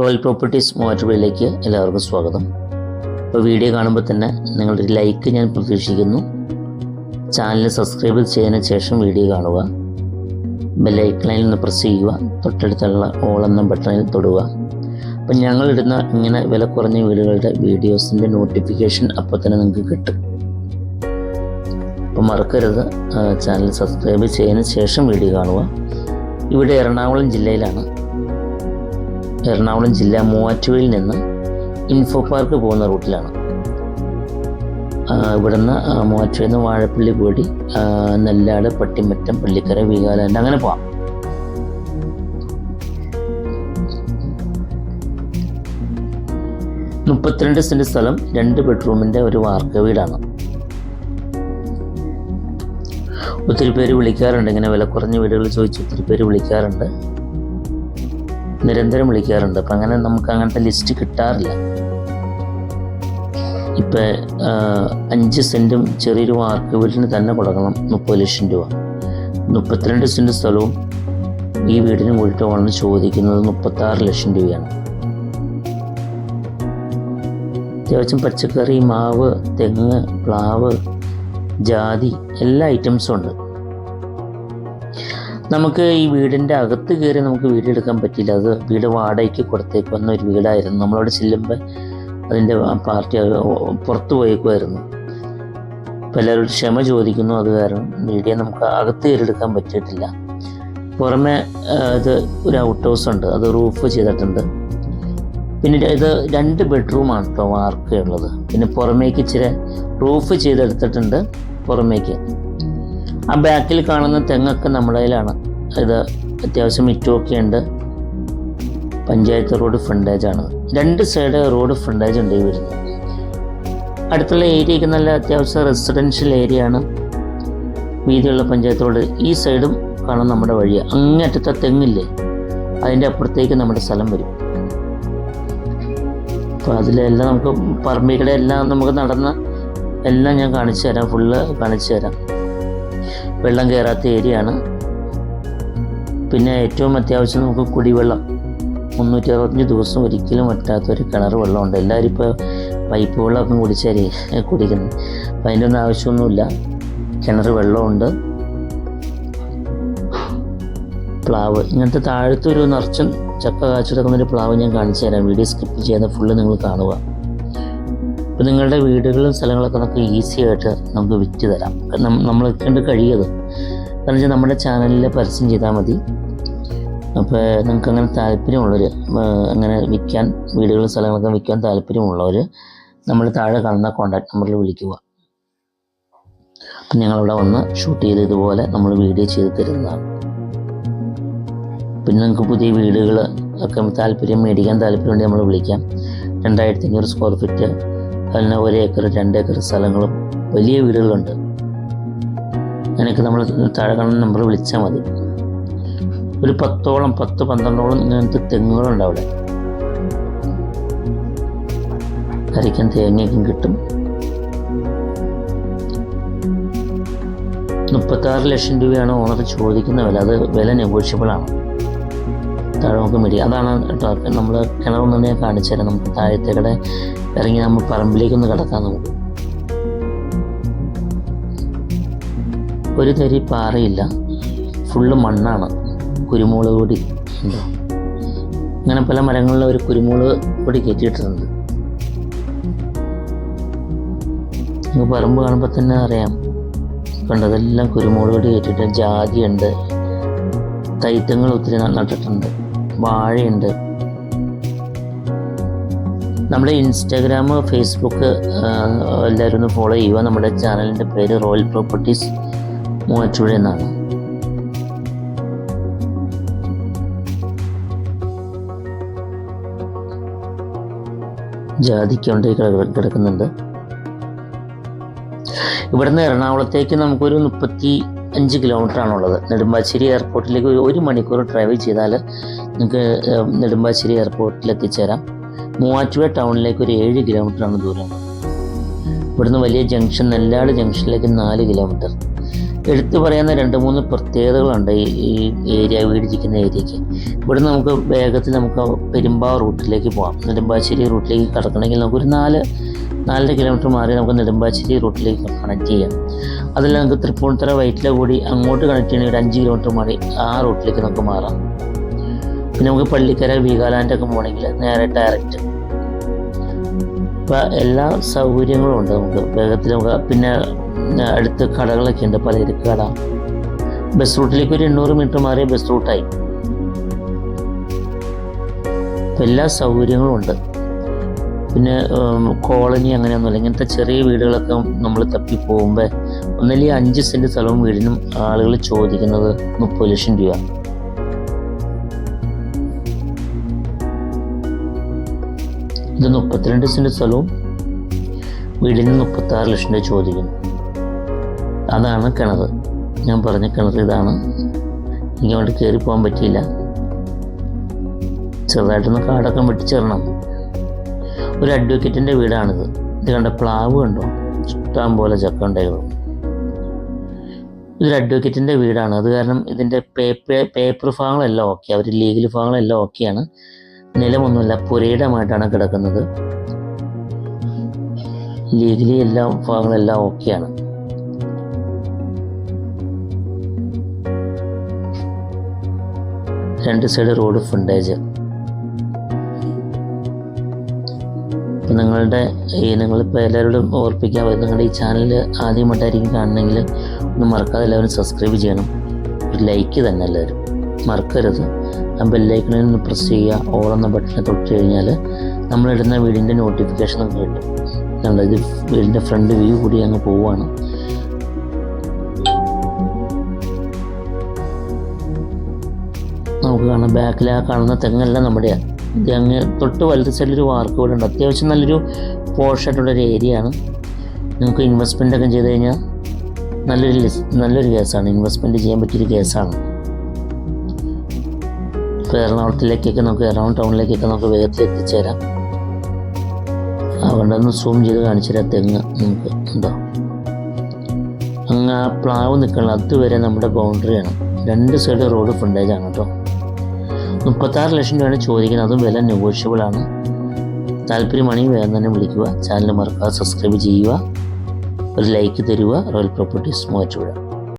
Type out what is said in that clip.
Royal properties മൂവാറ്റുപുഴയിലേക്ക് എല്ലാവർക്കും സ്വാഗതം. ഇപ്പോൾ വീഡിയോ കാണുമ്പോൾ തന്നെ നിങ്ങളുടെ ലൈക്ക് ഞാൻ പ്രതീക്ഷിക്കുന്നു. ചാനൽ സബ്സ്ക്രൈബ് ചെയ്തതിന് ശേഷം വീഡിയോ കാണുക. ബെല്ലൈക്കണിൽ നിന്ന് പ്രസ് ചെയ്യുക. തൊട്ടടുത്തുള്ള ഓൾ എന്ന ബട്ടണിൽ തൊടുക. അപ്പം ഞങ്ങളിടുന്ന ഇങ്ങനെ വില കുറഞ്ഞ വീടുകളുടെ വീഡിയോസിന്റെ നോട്ടിഫിക്കേഷൻ അപ്പോൾ തന്നെ നിങ്ങൾക്ക് കിട്ടും. അപ്പോൾ മറക്കരുത്. ചാനൽ സബ്സ്ക്രൈബ് ചെയ്തതിന് ശേഷം വീഡിയോ കാണുക. ഇവിടെ എറണാകുളം ജില്ലയിലാണ് എറണാകുളം ജില്ല മൂവാറ്റുപുഴയിൽ നിന്ന് ഇൻഫോ പാർക്ക് പോകുന്ന റൂട്ടിലാണ്. ഇവിടുന്ന് മൂവാറ്റുപുഴയിൽ നിന്ന് വാഴപ്പള്ളി കൂടി നെല്ലാട് പട്ടിമറ്റം പള്ളിക്കര വീകാലാൻഡ് അങ്ങനെ പോവാം. മുപ്പത്തിരണ്ട് സെന്റ് സ്ഥലം രണ്ട് ബെഡ്റൂമിന്റെ ഒരു വാർക്ക വീടാണ്. ഒത്തിരി പേര് വിളിക്കാറുണ്ട് ഇങ്ങനെ വില കുറഞ്ഞ വീടുകൾ ചോദിച്ച് ഒത്തിരി പേര് വിളിക്കാറുണ്ട്. നിരന്തരം വിളിക്കാറുണ്ട്. അപ്പം അങ്ങനെ നമുക്ക് അങ്ങനത്തെ ലിസ്റ്റ് കിട്ടാറില്ല. ഇപ്പം അഞ്ച് സെന്റും ചെറിയൊരു വാർക്ക് വീടിന് തന്നെ കൊടുക്കണം. മുപ്പത് ലക്ഷം രൂപ. മുപ്പത്തിരണ്ട് സെന്റ് സ്ഥലവും ഈ വീടിന് കൂടിയിട്ട് വേണമെന്ന് ചോദിക്കുന്നത് മുപ്പത്താറ് ലക്ഷം രൂപയാണ്. അത്യാവശ്യം പച്ചക്കറി മാവ് തെങ്ങ് പ്ലാവ് ജാതി എല്ലാ ഐറ്റംസും ഉണ്ട്. നമുക്ക് ഈ വീടിന്റെ അകത്ത് കയറി നമുക്ക് വീടെടുക്കാൻ പറ്റില്ല. അത് വീട് വാടകയ്ക്ക് കൊടുത്തേക്ക് വന്ന ഒരു വീടായിരുന്നു. നമ്മളവിടെ ചെല്ലുമ്പോൾ അതിന്റെ പാർട്ടി പുറത്തു പോയേക്കുമായിരുന്നു എല്ലാവരോടും ക്ഷമ ചോദിക്കുന്നു. അത് കാരണം വീടിനെ നമുക്ക് അകത്ത് കയറിയെടുക്കാൻ പറ്റിയിട്ടില്ല. പുറമെ ഇത് ഒരു ഔട്ട് ഹൗസ് ഉണ്ട്. അത് റൂഫ് ചെയ്തിട്ടുണ്ട്. പിന്നെ ഇത് രണ്ട് ബെഡ്റൂമാണ് കേട്ടോ വാർക്കുള്ളത് പിന്നെ പുറമേക്ക് ഇച്ചിരി റൂഫ് ചെയ്തെടുത്തിട്ടുണ്ട്. പുറമേക്ക് ആ ബാക്കിൽ കാണുന്ന തെങ്ങൊക്കെ നമ്മുടെ കയ്യിലാണ്. ഇത് അത്യാവശ്യം മിറ്റുമൊക്കെ ഉണ്ട്. പഞ്ചായത്ത് റോഡ് ഫ്രണ്ടേജ് ആണ്. രണ്ട് സൈഡ് റോഡ് ഫ്രണ്ടേജ് ഉണ്ട് ഈ വരുന്നത്. അടുത്തുള്ള ഏരിയയ്ക്ക് നല്ല അത്യാവശ്യം റെസിഡൻഷ്യൽ ഏരിയ ആണ്. വീതിയുള്ള പഞ്ചായത്ത് റോഡ്. ഈ സൈഡും കാണാൻ നമ്മുടെ വഴി. അങ്ങേറ്റത്തെ തെങ്ങില്ലേ? അതിന്റെ അപ്പുറത്തേക്ക് നമ്മുടെ സ്ഥലം വരും. അപ്പോൾ അതിലെല്ലാം നമുക്ക് പറമ്പിക്കടെ എല്ലാം നമുക്ക് നടന്ന എല്ലാം ഞാൻ കാണിച്ചു തരാം. ഫുള്ള് കാണിച്ചു തരാം. വെള്ളം കയറാത്ത ഏരിയയാണ്. പിന്നെ ഏറ്റവും അത്യാവശ്യം നമുക്ക് കുടിവെള്ളം. മുന്നൂറ്റി അറുപത്തഞ്ച് ദിവസം ഒരിക്കലും വറ്റാത്ത ഒരു കിണർ വെള്ളമുണ്ട്. എല്ലാവരും ഇപ്പോൾ പൈപ്പ് വെള്ളമൊക്കെ കുടിച്ചാലേ കുടിക്കുന്നത് അപ്പം അതിന്റെ ഒന്നും ആവശ്യമൊന്നുമില്ല. കിണർ വെള്ളമുണ്ട്. പ്ലാവ്. ഇങ്ങനത്തെ താഴത്തെ ഒരു നിറച്ചും ചക്ക ഒരു പ്ലാവ് ഞാൻ കാണിച്ചു തരാം. വീഡിയോ സ്കിപ്പ് ചെയ്യാതെ ഫുള്ള് നിങ്ങൾ കാണുക. അപ്പോൾ നിങ്ങളുടെ വീടുകളും സ്ഥലങ്ങളൊക്കെ നമുക്ക് ഈസി ആയിട്ട് നമുക്ക് വിറ്റ് തരാം. നമ്മൾ കൊണ്ട് കഴിയത് കാരണം വെച്ചാൽ നമ്മുടെ ചാനലിൽ പരസ്യം ചെയ്താൽ മതി. അപ്പോൾ നിങ്ങൾക്ക് അങ്ങനെ താല്പര്യമുള്ളവർ അങ്ങനെ വിൽക്കാൻ വീടുകളും സ്ഥലങ്ങളൊക്കെ വിൽക്കാൻ താല്പര്യമുള്ളവർ നമ്മൾ താഴെ കാണുന്ന കോൺടാക്ട് നമ്പറിൽ വിളിക്കുക. അപ്പം ഞങ്ങളവിടെ വന്ന് ഷൂട്ട് ചെയ്ത് ഇതുപോലെ നമ്മൾ വീഡിയോ ചെയ്ത് തരുന്നതാണ്. പിന്നെ നിങ്ങൾക്ക് പുതിയ വീടുകൾ ഒക്കെ താല്പര്യം മേടിക്കാൻ താല്പര്യമുണ്ടെങ്കിൽ നമ്മൾ വിളിക്കാം. രണ്ടായിരത്തി അഞ്ഞൂറ് സ്ക്വയർ ഫീറ്റ് അതിന് ഒരു രണ്ടേക്കർ സ്ഥലങ്ങളും വലിയ വീടുകളുണ്ട്. അതിനൊക്കെ നമ്മൾ താഴെ കാണുന്ന നമ്പർ വിളിച്ചാൽ മതി. ഒരു പത്തോളം പത്ത് പന്ത്രണ്ടോളം ഇങ്ങനത്തെ തെങ്ങുകളുണ്ട് അവിടെ. അരയ്ക്കാൻ തേങ്ങയൊക്കെ കിട്ടും. മുപ്പത്താറ് ലക്ഷം രൂപയാണ് ഓണർ ചോദിക്കുന്ന വില. അത് വില നെഗോഷ്യബിൾ ആണ്. താഴെ നമുക്ക് മിടി അതാണ് കേട്ടോ നമ്മൾ കിണറൊന്നും ഞാൻ കാണിച്ചു തരാം. നമുക്ക് താഴത്തേക്കടെ ഇറങ്ങി നമ്മൾ പറമ്പിലേക്കൊന്ന് കിടക്കാം നമുക്ക്. ഒരു തരി പാറയില്ല. ഫുള്ള് മണ്ണാണ്. കുരുമുളക് പൊടി. ഉണ്ടോ? അങ്ങനെ പല മരങ്ങളിൽ ഒരു കുരുമുളക് പൊടി കയറ്റിയിട്ടുണ്ട്. നമുക്ക് പറമ്പ് കാണുമ്പോൾ തന്നെ അറിയാം. കണ്ടതെല്ലാം കുരുമുളക് പൊടി കയറ്റിയിട്ട് ജാതിയുണ്ട്. തൈത്തങ്ങൾ ഒത്തിരി നട്ടിട്ടുണ്ട്. വാഴയുണ്ട്. നമ്മുടെ ഇൻസ്റ്റാഗ്രാം ഫേസ്ബുക്ക് എല്ലാവരും ഒന്ന് ഫോളോ ചെയ്യുക. നമ്മുടെ ചാനലിന്റെ പേര് റോയൽ പ്രോപ്പർട്ടീസ് മൂവാറ്റുപുഴ എന്നാണ്. ജാതിക്കൊണ്ട് കിട- കിടക്കുന്നുണ്ട്. ഇവിടുന്ന് എറണാകുളത്തേക്ക് നമുക്കൊരു മുപ്പത്തി അഞ്ച് കിലോമീറ്റർ ആണുള്ളത്. നെടുമ്പാശ്ശേരി എയർപോർട്ടിലേക്ക് ഒരു മണിക്കൂർ ട്രാവൽ ചെയ്താൽ നിങ്ങൾക്ക് നെടുമ്പാശ്ശേരി എയർപോർട്ടിൽ എത്തിച്ചേരാം മൂവാറ്റുപുഴ ടൗണിലേക്ക് ഒരു ഏഴ് കിലോമീറ്റർ ആണ് ദൂരം. ഇവിടുന്ന് വലിയ ജംഗ്ഷൻ നെല്ലാട് ജംഗ്ഷനിലേക്ക് നാല് കിലോമീറ്റർ. എടുത്തു പറയുന്ന രണ്ട് മൂന്ന് പ്രത്യേകതകളുണ്ട് ഈ ഏരിയ വീടിരിക്കുന്ന ഏരിയക്ക് ഇവിടുന്ന് നമുക്ക് വേഗത്തിൽ നമുക്ക് പെരുമ്പാവ റൂട്ടിലേക്ക് പോകാം നെടുമ്പാശ്ശേരി റൂട്ടിലേക്ക് കടക്കണമെങ്കിൽ നമുക്കൊരു നാല് നാലര കിലോമീറ്റർ മാറി നമുക്ക് നെടുമ്പാശ്ശേരി റൂട്ടിലേക്ക് കണക്ട് ചെയ്യാം. അതിൽ നമുക്ക് തൃപ്പൂണിത്തറ വൈറ്റില കൂടി അങ്ങോട്ട് കണക്ട് ചെയ്യണമെങ്കിൽ ഒരു അഞ്ച് കിലോമീറ്റർ മാറി ആ റൂട്ടിലേക്ക് നമുക്ക് മാറാം. പിന്നെ നമുക്ക് പള്ളിക്കര വീഗാലാൻഡൊക്കെ പോകണമെങ്കിൽ നേരെ ഡയറക്റ്റ് ഇപ്പം എല്ലാ സൗകര്യങ്ങളും ഉണ്ട് നമുക്ക്. വേഗത്തിൽ നമുക്ക് പിന്നെ അടുത്ത് കടകളൊക്കെ ഉണ്ട്. പലചരക്ക് കട. ബസ് റൂട്ടിലേക്ക് ഒരു എണ്ണൂറ് മീറ്റർ മാറിയ ബസ് റൂട്ടായി എല്ലാ സൗകര്യങ്ങളും ഉണ്ട്. പിന്നെ കോളനി അങ്ങനെയൊന്നുമില്ല. ഇങ്ങനത്തെ ചെറിയ വീടുകളൊക്കെ നമ്മൾ തപ്പി പോകുമ്പോൾ ഒന്നല്ലെങ്കിൽ അഞ്ച് സെന്റ് സ്ഥലവും വീടിനും ആളുകൾ ചോദിക്കുന്നത് മുപ്പത് ലക്ഷം രൂപ. ഇത് മുപ്പത്തിരണ്ട് സെന്റ് സ്ഥലവും വീടിന് മുപ്പത്തി ആറ് ലക്ഷം രൂപ ചോദിക്കുന്നു. അതാണ് കിണർ ഞാൻ പറഞ്ഞ കിണർ ഇതാണ്. ഇങ്ങോട്ട് കയറി പോകാൻ പറ്റിയില്ല. ചെറുതായിട്ടൊന്ന് കാടൊക്കെ വെട്ടിച്ചേരണം ഒരു അഡ്വക്കേറ്റിന്റെ വീടാണിത്. ഇത് കണ്ട പ്ലാവ് കണ്ടോ? ഇഷ്ടം പോലെ ചക്ക ഉണ്ടായിരുന്നു. ഇതൊരു അഡ്വക്കേറ്റിന്റെ വീടാണ്. അത് കാരണം ഇതിന്റെ പേപ്പർ പേപ്പർ ഭാഗങ്ങളെല്ലാം ഓക്കെ അവർ ലീഗൽ ഭാഗങ്ങളെല്ലാം ഓക്കെയാണ് നിലമൊന്നുമില്ല. പുരയിടമായിട്ടാണ് കിടക്കുന്നത്. ലീഗലി എല്ലാ ഭാഗങ്ങളെല്ലാം ഓക്കെയാണ്. രണ്ട് സൈഡ് റോഡ് ഫണ്ടേജ് നിങ്ങളുടെ ഈ നിങ്ങളിപ്പോൾ എല്ലാവരോടും ഓർപ്പിക്കാൻ പറ്റും നിങ്ങളുടെ ഈ ചാനൽ ആദ്യമായിട്ടായിരിക്കും കാണണമെങ്കിൽ ഒന്നും മറക്കാതെ എല്ലാവരും സബ്സ്ക്രൈബ് ചെയ്യണം. ഒരു ലൈക്ക് തന്നെ എല്ലാവരും. മറക്കരുത്. ബെല്ലൈക്കണിൽ നിന്ന് പ്രസ് ചെയ്യുക ഓൾ എന്ന ബട്ടണിൽ തൊട്ട് കഴിഞ്ഞാൽ നമ്മളിടുന്ന വീടിന്റെ നോട്ടിഫിക്കേഷൻ ഒക്കെ കിട്ടും. കണ്ടോ? ഇത് വീടിന്റെ ഫ്രണ്ട് വ്യൂ കൂടി അങ്ങ് പോവുകയാണ് നമുക്ക് കാണാം. ബാക്കിൽ ആ കാണുന്ന തെങ്ങെല്ലാം നമ്മുടെയാണ് ഇത് അങ്ങ് തൊട്ട് വലത് സൈഡിലൊരു വാർക്ക് വീട് ഉണ്ട്. അത്യാവശ്യം നല്ലൊരു പോഷായിട്ടുള്ളൊരു ഏരിയ ആണ്. നമുക്ക് ഇൻവെസ്റ്റ്മെന്റ് ഒക്കെ ചെയ്ത് കഴിഞ്ഞാൽ നല്ലൊരു നല്ലൊരു കേസാണ് ഇൻവെസ്റ്റ്മെന്റ് ചെയ്യാൻ പറ്റിയൊരു കേസാണ് ഇപ്പോൾ എറണാകുളത്തിലേക്കൊക്കെ നമുക്ക് എറണാകുളം ടൗണിലേക്കൊക്കെ നമുക്ക് വേഗത്തിൽ എത്തിച്ചേരാം. അതുകൊണ്ട് ഒന്ന് സൂം ചെയ്ത് കാണിച്ചു തരാം തെങ്ങ് നമുക്ക് ഉണ്ടോ? അങ്ങ് ആ പ്ലാവ് നിൽക്കണം അതുവരെ നമ്മുടെ ബൗണ്ടറിയാണ് രണ്ട് സൈഡ് റോഡ് ഫ്രണ്ടേജ് ആണ് കേട്ടോ. മുപ്പത്താറ് ലക്ഷം രൂപയാണ് ചോദിക്കുന്നത് അതും വില നെഗോഷ്യബിൾ ആണ്. താല്പര്യമാണെങ്കിൽ വേഗം തന്നെ വിളിക്കുക ചാനൽ മറക്കുക സബ്സ്ക്രൈബ് ചെയ്യുക ഒരു ലൈക്ക് തരുക റോയൽ പ്രോപ്പർട്ടീസ് മൂവാറ്റുപുഴ